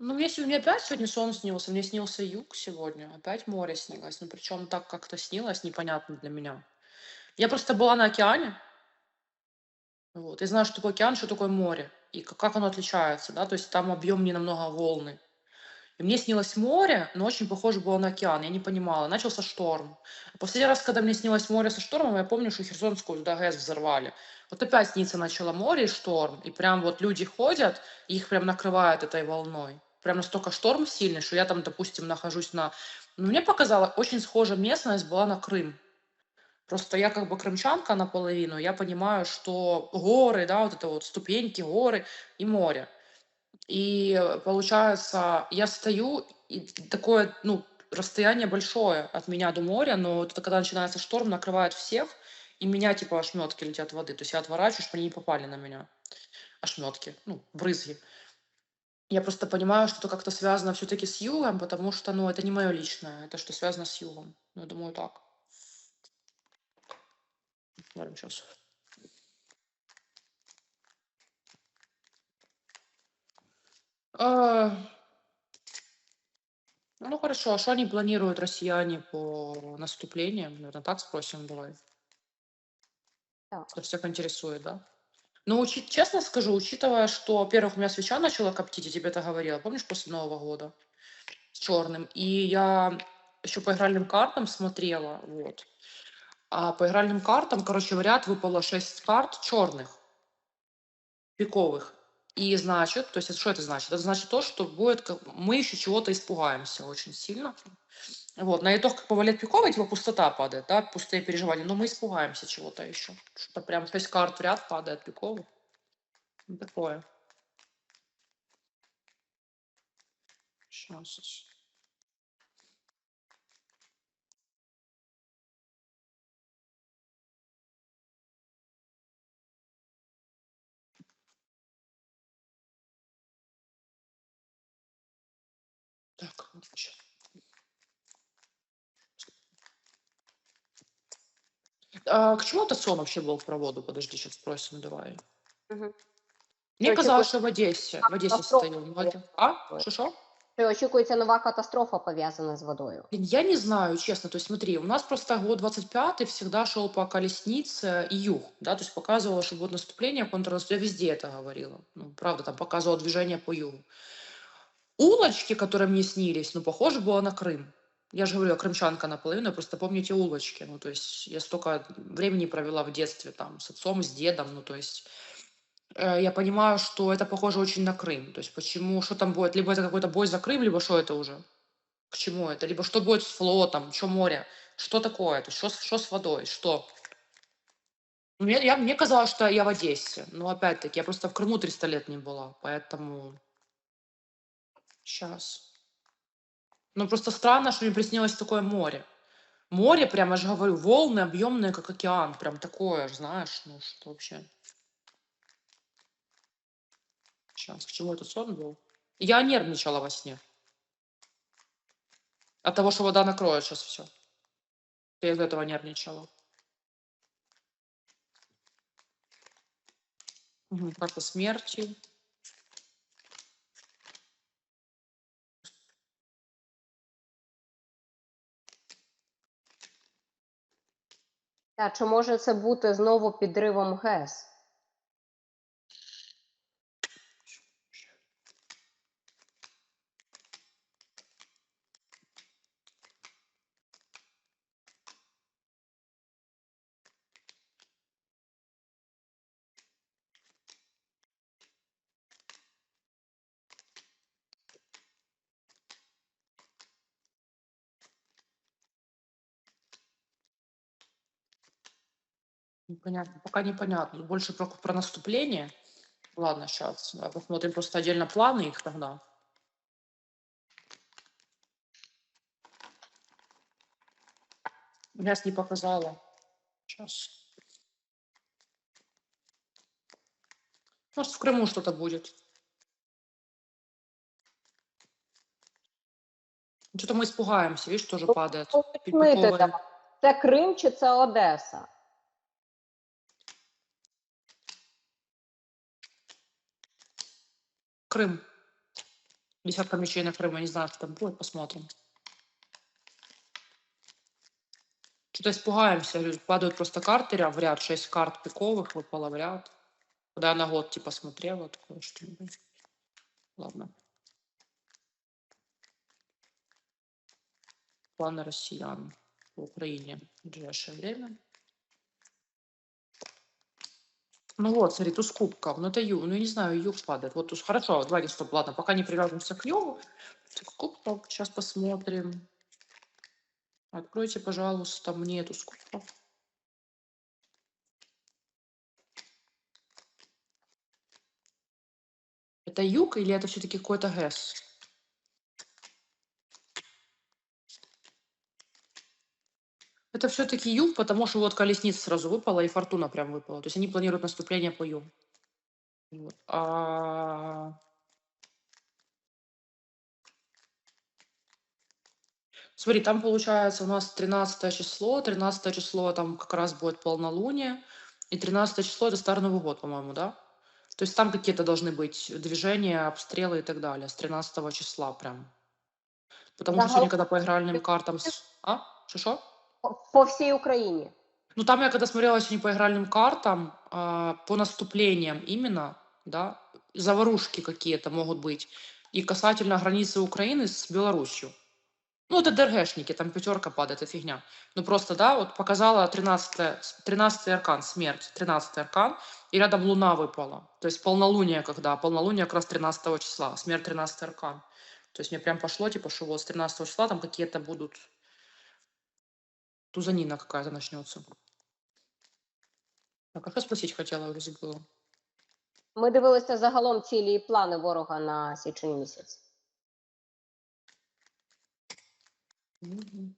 Ну, мне сегодня мне опять сегодня сон снился. Мне снился юг сегодня. Опять море снилось. Ну, причем так как-то снилось, непонятно для меня. Я просто была на океане. Вот. Я знаю, что такое океан, что такое море. И к- как оно отличается, да. То есть там объем не намного волны. И мне снилось море, но очень похоже было на океан. Я не понимала. Начался шторм. А Последний раз, когда мне снилось море со штормом, я помню, что Херсонскую туда ГЭС взорвали. Вот опять снится начало море и шторм. И прям вот люди ходят, и их прям накрывает этой волной. Прям настолько шторм сильный, что я там, допустим, нахожусь на... Ну, мне показалось, очень схожая местность была на Крым. Просто я как бы крымчанка наполовину, я понимаю, что горы, да, вот это вот ступеньки, горы и море. И получается, я стою, и такое, ну, расстояние большое от меня до моря, но вот это когда начинается шторм, накрывает всех, и меня типа ошметки летят воды. То есть я отворачиваюсь, чтобы они не попали на меня. Ошметки, ну, брызги. Я просто понимаю, что это как-то связано все-таки с югом, потому что, ну, это не мое личное, это что связано с югом. Ну, я думаю, так. Смотрим сейчас. А, ну хорошо, а что они планируют, россияне, по наступлениям? Наверное, так спросим, давай. Так. Это всех интересует, да? Ну, учи- честно скажу, учитывая, что, во-первых, у меня свеча начала коптить, я тебе это говорила, помнишь, после Нового года, с черным. И я еще по игральным картам смотрела, вот. А по игральным картам, короче, в ряд выпало 6 карт черных, пиковых. И значит, то есть что это значит? Это значит то, что будет, мы еще чего-то испугаемся очень сильно. Вот, на итог, как повалет пиковый, типа пустота падает, да, пустые переживания, но мы испугаемся чего-то еще. Что-то прям 6 карт в ряд падает пиковых. Ну, такое. Сейчас. Так, вот щас. А, к чему этот сон вообще был про воду? Подожди, сейчас спросим, давай. Короче, казалось, вот что в Одессе. В Одессе катастрофа будет. это- А? Что-что? Що очікується нова катастрофа пов'язана з водою. Я не знаю, честно. То есть смотри, у нас просто год 25 всегда шел по колеснице и юг, да, то есть показывало, что будет наступление, контрнаступление, я везде это говорила. Ну, правда, там показывало движение по югу. Улочки, которые мне снились, ну, похоже было на Крым. Я же говорю, я крымчанка наполовину, я просто помню эти улочки. Ну, то есть я столько времени провела в детстве там с отцом, с дедом, ну, то есть э, я понимаю, что это похоже очень на Крым. То есть почему, что там будет? Либо это какой-то бой за Крым, либо что это уже? К чему это? Либо что будет с флотом, что море? Что такое? То есть что, что с водой? Что? Мне, я, мне казалось, что я в Одессе. Но опять-таки, я просто в Крыму 300 лет не была, поэтому... Сейчас. Ну, просто странно, что мне приснилось такое море. Море, прям, я же говорю, волны объемные, как океан. Прям такое, знаешь, ну что вообще. Сейчас, к чему этот сон был? Я нервничала во сне. От того, что вода накроет сейчас все. Я из-за этого нервничала. Мгм, Карта смерти. Та чи може це бути знову підривом ГЕС? Непонятно. Пока непонятно. Больше про, про наступление. Ладно, сейчас. Посмотрим просто отдельно планы их тогда. Я не показала. Сейчас. Может, в Крыму что-то будет. Что-то мы испугаемся, видишь, тоже падает. Уточнити Підпіковує. давай. Це Крим чи це Одеса? Крым. Десятка мечей на Крым, я не знаю, что там будет, посмотрим. Что-то испугаемся, говорю, падают просто карты ря- в ряд, шесть карт пиковых выпало в ряд. Когда я на год типа смотрела, такое что ну, Ладно. Планы россиян в Украине в ближайшее время. Ну вот, смотри, туз кубков. Ну это юг, ну я не знаю, юг падает. Вот туз, хорошо, давайте, стоп, ладно, пока не привяжемся к югу. Туз кубков, сейчас посмотрим. Откройте, пожалуйста, мне туз кубков. Это юг или это все-таки какой-то ГЭС? Это все-таки юг, потому что вот колесница сразу выпала и фортуна прям выпала. То есть они планируют наступление по. Вот. А... Смотри, там получается у нас 13 число, 13 число там как раз будет полнолуние, и 13 число это Старый Новый год, по-моему, да? То есть там какие-то должны быть движения, обстрелы и так далее, с 13 числа прям. Потому что Загал- сегодня, когда по игральным картам... А? Что-что? По- По всій Україні. Ну, там я когда смотрела сегодня по игральным картам, а, по наступлениям именно, да, заварушки какие-то могут быть. И касательно границы Украины с Беларусью. Ну, это ДРГшники, там пятерка падает, это фигня. Ну, просто, да, вот показала 13, 13 аркан, смерть, 13 аркан, и рядом луна выпала. То есть полнолуние когда, полнолуние как раз 13 числа, смерть 13 аркан. То есть мне прям пошло, типа, что вот с 13 числа там какие-то будут... Тузанина какая-то начнется. Так, а що спросить хотіла, я вже забула. Ми дивилися загалом цілі і плани ворога на січень місяць. Мгм.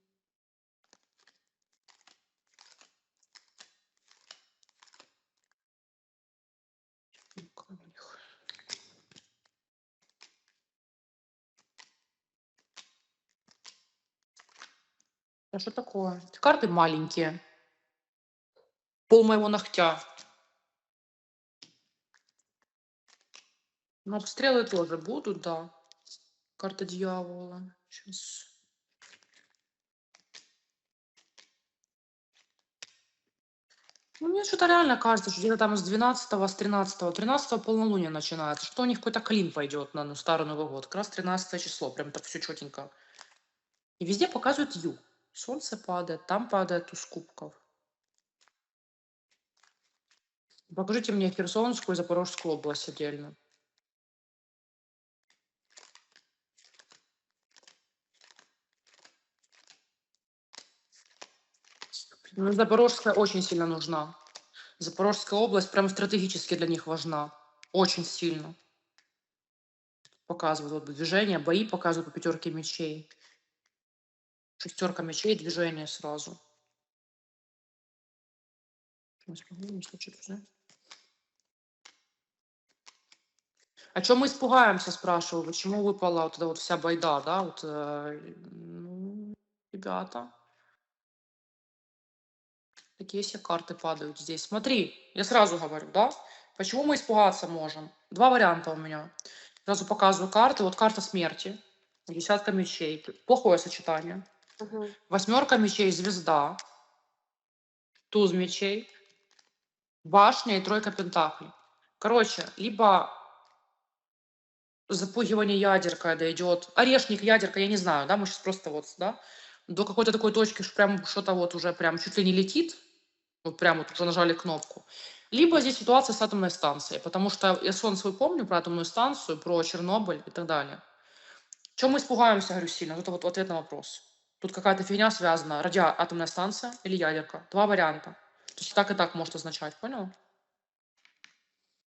А что такое? Карты маленькие. Пол моего ногтя. Ну, обстрелы тоже будут, да. Карта дьявола. Сейчас. Ну, мне что-то реально кажется, что где-то там с 12 с 13 13 полнолуние начинается. Что у них какой-то клин пойдет на ну, Старый Новый год. Как раз 13 число. Прям так все четенько. И везде показывают юг. Солнце падает, там падает туз кубков. Покажите мне Херсонскую и Запорожскую область отдельно. Запорожская очень сильно нужна. Запорожская область прям стратегически для них важна. Очень сильно. Показывают вот движение, бои показывают по пятерке мечей. Шестерка мечей, движение сразу. Сейчас попробуем, случай, друзья. О чем мы испугаемся, спрашиваю, почему выпала вот эта вот вся байда, да, вот, э, ну, ребята. Такие все карты падают здесь. Смотри, я сразу говорю, да, почему мы испугаться можем? Два варианта у меня. Сразу показываю карты. Вот карта смерти, десятка мечей, плохое сочетание. Угу. Восьмерка мечей, звезда, туз мечей, башня и тройка пентаклей. Короче, либо запугивание ядерка дойдет, орешник, ядерка, я не знаю, да, мы сейчас просто вот, да, до какой-то такой точки, что прям что-то вот уже прям чуть ли не летит, вот прям вот уже нажали кнопку. Либо здесь ситуация с атомной станцией, потому что я сон свой помню про атомную станцию, про Чернобыль и так далее. Чем мы испугаемся, говорю, сильно? Это вот ответ на вопрос. Тут какая-то фигня связана. Радиа атомная станция или ядерка. Два варианта. То есть так и так может означать, понял?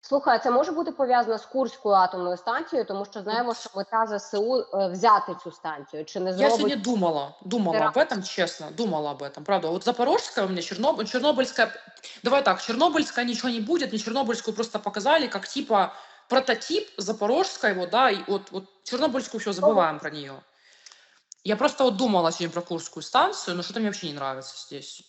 Слухай, а це може бути пов'язано з Курською атомною станцією, тому що знаємо, що мета ЗСУ е, взяти цю станцію. Чи не Я зробить сегодня думала, думала об этом, честно, думала об этом, правда. Вот Запорожская у меня, Чернобыль, Чернобыльская, давай так, Чернобыльская ничего не будет, мне Чернобыльскую просто показали как типа прототип Запорожской, вот, да, и вот, вот Чернобыльскую все забываем про нее. Я просто вот думала сегодня про Курскую станцию, но что-то мне вообще не нравится здесь.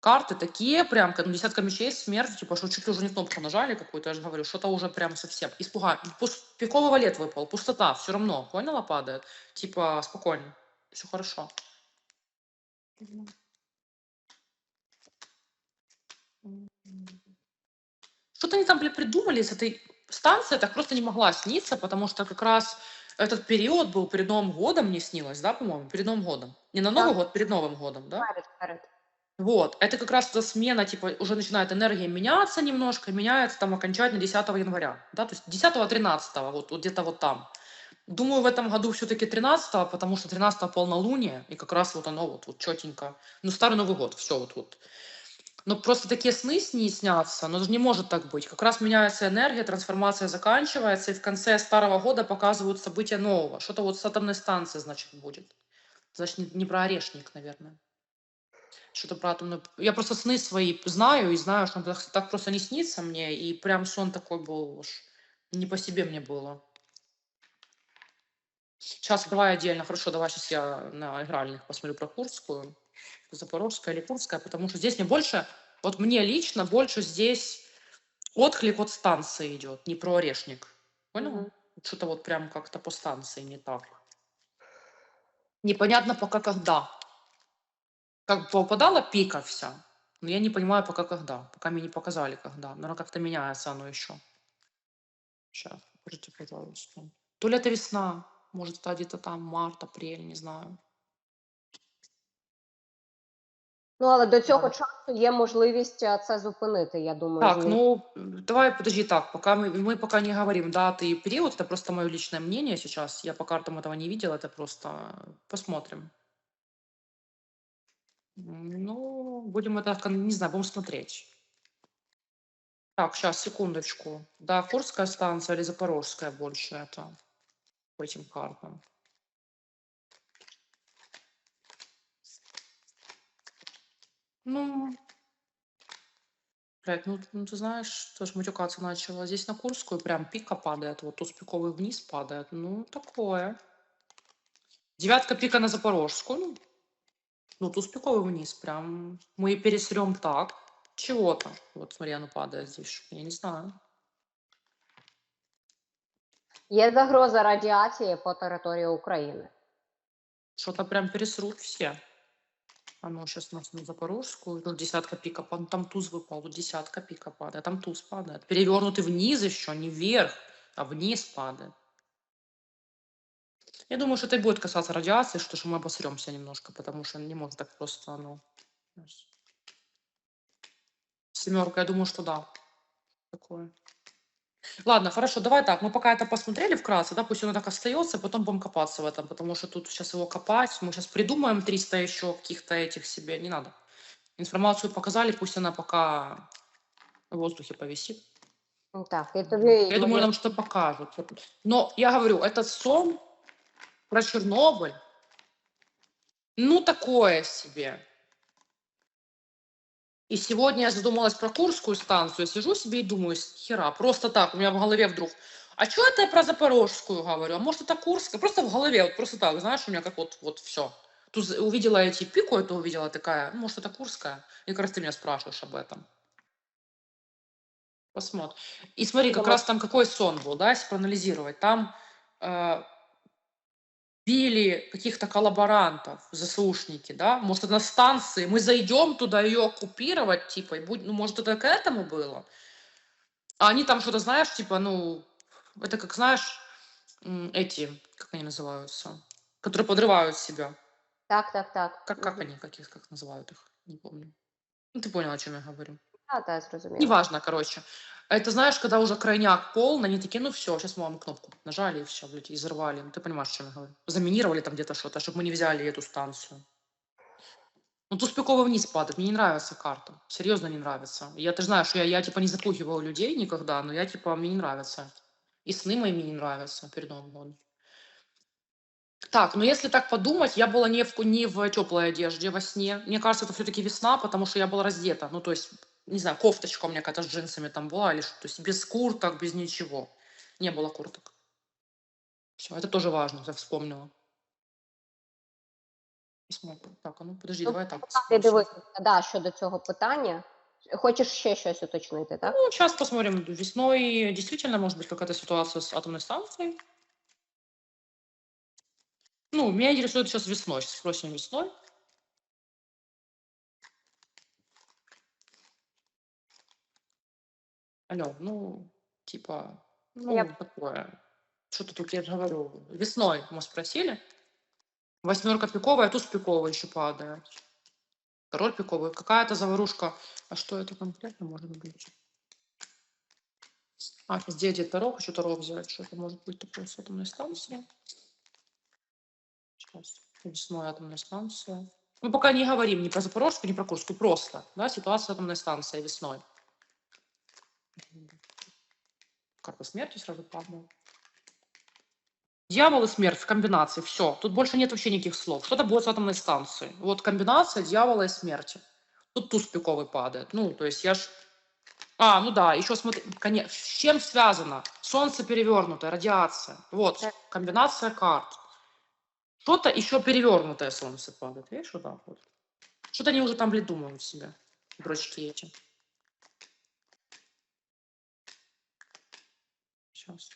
Карты такие прям, ну, десятка мечей, смерть, типа, что чуть ли уже не кнопку нажали какую-то, я же говорю, что-то уже прям совсем. Испуга. Пус... Пиковый валет выпал, пустота, все равно, поняла, падает? Типа, спокойно, все хорошо. Что-то они там, блин, придумали с этой станцией, так просто не могла сниться, потому что как раз этот период был перед Новым годом, мне снилось, да, по-моему, перед Новым годом. Не на Новый Так. год, перед Новым годом, да? Вот, это как раз эта смена, типа, уже начинает энергия меняться немножко, меняется там окончательно 10 января, да, то есть 10-13, вот, вот где-то вот там. Думаю, в этом году все-таки 13 потому что 13 полнолуние, и как раз вот оно вот, вот четенько. Ну, Старый Новый год, все вот вот. Но просто такие сны с ней снятся, но же не может так быть. Как раз меняется энергия, трансформация заканчивается, и в конце старого года показывают события нового. Что-то вот с атомной станции, значит, будет. Значит, не, не про орешник, наверное. Что-то про атомную... Я просто сны свои знаю, и знаю, что так, так просто не снится мне, и прям сон такой был уж. Не по себе мне было. Сейчас давай отдельно, хорошо, давай сейчас я на игральных посмотрю про Курскую, Запорожская или Курская, потому что здесь мне больше, вот мне лично больше здесь отклик от станции идет, не про орешник. Понял? Мгм. Что-то вот прям как-то по станции не так. Непонятно пока когда. Как бы попадала пика вся, но я не понимаю пока когда. Пока мне не показали когда. Наверное, как-то меняется оно еще. Сейчас, покажите, пожалуйста. То ли это весна, может, это где-то там март, апрель, не знаю. Ну, але до цього Ладно. часу є можливість а, це зупинити, я думаю. Так, змін. ну, м, давай, подожди, так, пока мы, мы пока не говорим даты и период, это просто мое личное мнение сейчас, я по картам этого не видела, это просто посмотрим. М, Ну, будем это, кон- не знаю, будем смотреть. Так, сейчас, секундочку. Да, Курская станция или Запорожская больше это по этим картам? Ну, блядь, ну, ну ты знаешь, тоже матюкаться начала. Здесь на Курскую прям пика падает, вот туз пиковый вниз падает. Ну, такое. Девятка пика на Запорожскую. Ну, ну туз пиковый вниз прям. Мы пересрем так. Чего-то. Вот смотри, оно падает здесь. Я не знаю. Є загроза радіації по території України. Что-то прям пересрут все. А ну, сейчас у нас на Запорожскую. Тут десятка пика. пад- Там туз выпал. Десятка пика падает. Там туз падает. Перевернутый вниз еще, не вверх, а вниз падает. Я думаю, что это и будет касаться радиации, что, что мы обосремся немножко, потому что не может так просто оно. Семерка, я думаю, что да. Такое. Ладно, хорошо, давай так. Мы пока это посмотрели вкратце, да, пусть оно так остается, потом будем копаться в этом, потому что тут сейчас его копать, мы сейчас придумаем 300 еще каких-то этих себе, не надо. Информацию показали, пусть она пока в воздухе повисит. Ну, Так, і тобі Я думаю, нам что покажут. Но я говорю, этот сон про Чернобыль, ну такое себе. И сегодня я задумалась про Курскую станцию, сижу себе и думаю, хера, просто так, у меня в голове вдруг, а что это я про Запорожскую говорю, а может это Курская, просто в голове, вот просто так, знаешь, у меня как вот, вот все. Тут увидела эти пику, это увидела такая, ну, может это Курская, и как раз ты меня спрашиваешь об этом. Посмотрим. И смотри, как Давай. раз там какой сон был, да, если проанализировать. Там э, били каких-то коллаборантов, заслушники, да, может, на станции, мы зайдем туда ее оккупировать, типа, и будь, ну, может, это к этому было. А они там что-то, знаешь, типа, ну, это как, знаешь, эти, как они называются, которые подрывают себя. Так, так, так. Как, как они, как, их, как называют их, не помню. Ну, ты понял, о чем я говорю. Та, та, зрозуміло. Неважно, короче. Это знаешь, когда уже крайняк полный, они такие, ну все, сейчас мы вам кнопку нажали и все, блядь, и взорвали. Ну, ты понимаешь, о чем я говорю. Заминировали там где-то что-то, чтобы мы не взяли эту станцию. Ну, тут спеково вниз падает. Мне не нравится карта. Серьезно не нравится. Я, ты знаешь, я, я типа не запугиваю людей никогда, но я типа, мне не нравится. И сны мои мне не нравятся перед Новым годом. Так, ну если так подумать, я была не в, не в теплой одежде во сне. Мне кажется, это все-таки весна, потому что я была раздета. Ну, то есть, не знаю, кофточка у меня какая-то с джинсами там была, или что. То есть без курток, без ничего. Не было курток. Все, это тоже важно, я вспомнила. посмотрим. Так, а ну подожди, Ну, давай так. Спросим. дивитися, да, щодо цього питання. Хочеш ще щось уточнити, так? Ну, сейчас посмотрим. Весной действительно может быть какая-то ситуация с атомной станцией. Ну, меня интересует сейчас весной. Сейчас спросим весной. Алло, ну, типа, ну, Я- такое. Что-то тут я же говорю. Весной мы спросили. Восьмерка пиковая, туз пиковый еще падает. Король пиковый. Какая-то заварушка. А что это конкретно может быть? А, где где Таро? Хочу Таро взять. Что это может быть такое с атомной станцией? Сейчас. Весной атомная станция. Мы пока не говорим ни про Запорожскую, ни про Курскую. Просто, да, ситуация атомной станции весной. Карта смерти сразу падала. Дьявол и смерть в комбинации. Все. Тут больше нет вообще никаких слов. Что-то будет с атомной станцией. Вот комбинация дьявола и смерти. Тут туз пиковый падает. Ну, то есть я ж... А, ну да, еще смотри, конечно, с чем связано? Солнце перевернутое, радиация. Вот, комбинация карт. Что-то еще перевернутое солнце падает. Видишь, вот так вот. Что-то они уже там придумывают себе, дурачки эти. Сейчас.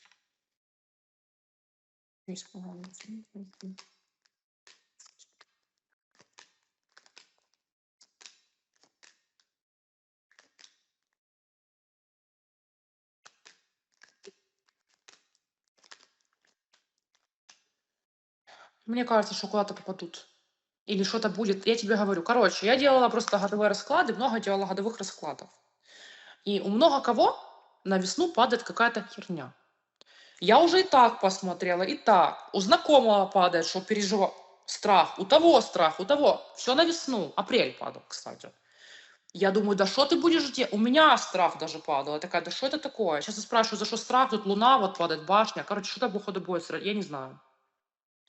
Мне кажется, куда-то попадут. Или что-то будет. Я тебе говорю. Короче, я делала просто годовые расклады, много делала годовых раскладов. И у много кого на весну падает какая-то херня. Я уже и так посмотрела, и так. У знакомого падает, что переживал страх. У того страх, у того. Все на весну. Апрель падал, кстати. Я думаю, да что ты будешь делать? У меня страх даже падал. Я такая, да что это такое? Сейчас я спрашиваю, за что страх? Тут луна, вот падает башня. Короче, что-то походу будет. Я не знаю.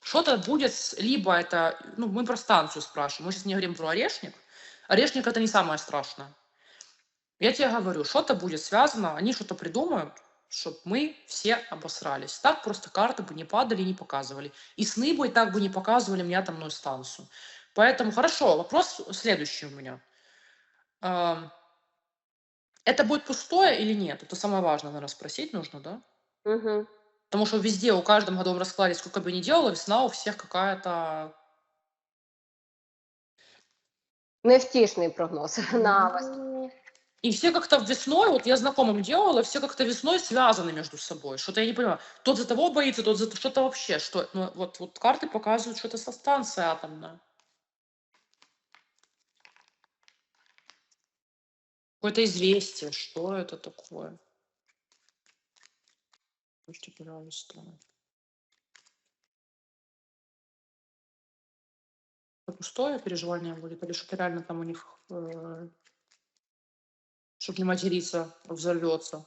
Что-то будет, либо это, ну, мы про станцию спрашиваем. Мы сейчас не говорим про орешник. Орешник это не самое страшное. Я тебе говорю, что-то будет связано, они что-то придумают, чтобы мы все обосрались. Так просто карты бы не падали, не показывали. И сны бы и так бы не показывали мне атомную станцию. Поэтому хорошо, вопрос следующий у меня. Ам, Это будет пустое или нет? Это самое важное, наверное, спросить нужно, да? Угу. Потому что везде, у каждом годовом раскладе, сколько бы ни делала, весна у всех какая-то... Невтішний прогноз на весну. И все как-то весной, вот я знакомым делала, все как-то весной связаны между собой. Что-то я не понимаю. Тот за того боится, тот за то- что-то вообще. Что, ну, вот, вот карты показывают, что это станция атомная. Какое-то известие. Что это такое? Слушайте, пожалуйста. Пустое переживание будет? Или что-то реально там у них, чтобы не материться, взорвется?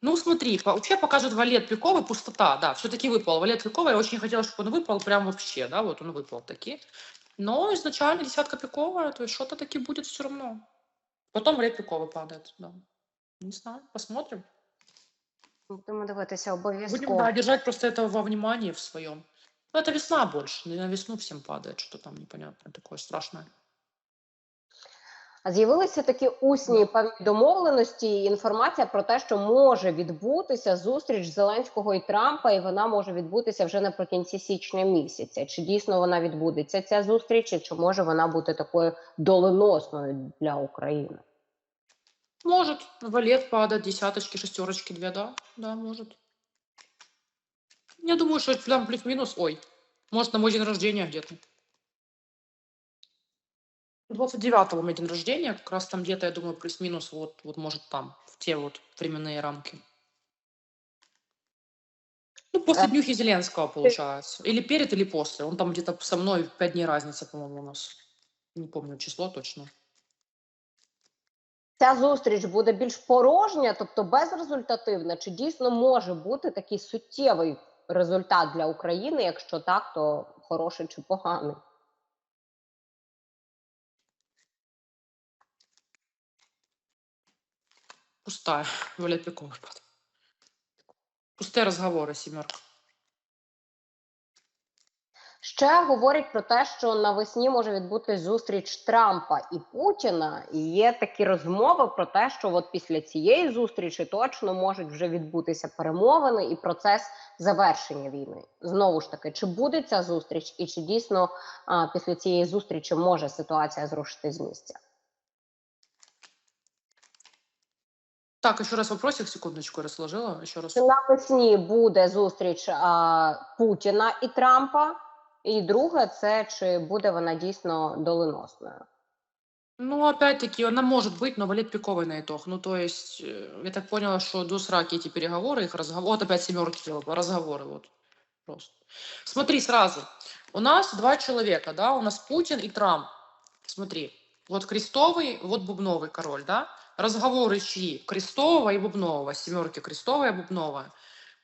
Ну, смотри, вообще показывает валет пиковый, пустота, да, все-таки выпал. Валет пиковый, я очень хотела, чтобы он выпал прям вообще, да, вот он выпал таки. Но изначально десятка пиковая, то есть что-то таки будет все равно. Потом валет пиковый падает, да. Не знаю, посмотрим. Будемо дивитися Будем обов'язково. да, держать просто это во внимании в своем. Ну, это весна больше, на весну всем падает, что там непонятное такое страшное. З'явилися такі усні певні домовленості, і інформація про те, що може відбутися зустріч Зеленського і Трампа, і вона може відбутися вже наприкінці січня місяця. Чи дійсно вона відбудеться ця зустріч, і чи може вона бути такою доленосною для України? Может, валет падает, десяточки, шестерочки, две, да? Да, может. Я думаю, что прям плюс-минус, ой, может, на мой день рождения где-то. 29-го у меня день рождения, как раз там где-то, я думаю, плюс-минус, вот, вот может там, в те вот временные рамки. Ну, после А. днюхи Зеленского, получается. Или перед, или после. Он там где-то со мной 5 дней разница, по-моему, у нас. Не помню число точно. Ця зустріч буде більш порожня, тобто безрезультативна, чи дійсно може бути такий суттєвий результат для України? Якщо так, то хороший чи поганий? Пустая. Валет пиковый пад. Пустые разговоры, семерка. Ще говорять про те, що навесні може відбутись зустріч Трампа і Путіна. І є такі розмови про те, що от після цієї зустрічі точно можуть вже відбутися перемовини і процес завершення війни. Знову ж таки, чи буде ця зустріч, і чи дійсно а, після цієї зустрічі може ситуація зрушити з місця? Так, еще раз вопросик, секундочку, я разложила. Еще раз. Чи навесні буде зустріч а, Путіна і Трампа? І друге, це чи буде вона дійсно доленосною? Ну, опять-таки, она может быть, но валет пиковый на итог. Ну, то есть, э, я так поняла, что до сраки эти переговоры, их разговор... Вот опять семерки делала, разговоры, вот. Просто. Смотри сразу. У нас два человека, да, у нас Путин и Трамп. Смотри, вот крестовый, вот бубновый король, да. Разговоры чьи? Крестового и бубнового. Семерки крестовая и бубновая.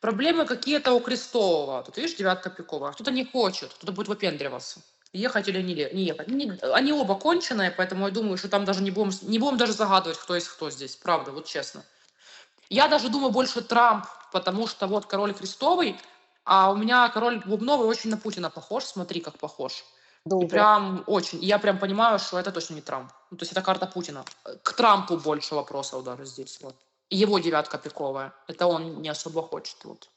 Проблемы какие-то у крестового. Тут, видишь, девятка пиковая. Кто-то не хочет, кто-то будет выпендриваться. Ехать или не, не ехать. Не- они оба конченые, поэтому я думаю, что там даже не будем, не будем даже загадывать, кто есть кто здесь. Правда, вот честно. Я даже думаю больше Трамп, потому что вот король крестовый, а у меня король бубновый очень на Путина похож. Смотри, как похож. И прям очень. И я прям понимаю, что это точно не Трамп. Ну, то есть это карта Путина. К Трампу больше вопросов даже здесь. Вот. Его девятка пиковая. Это он не особо хочет. Вот.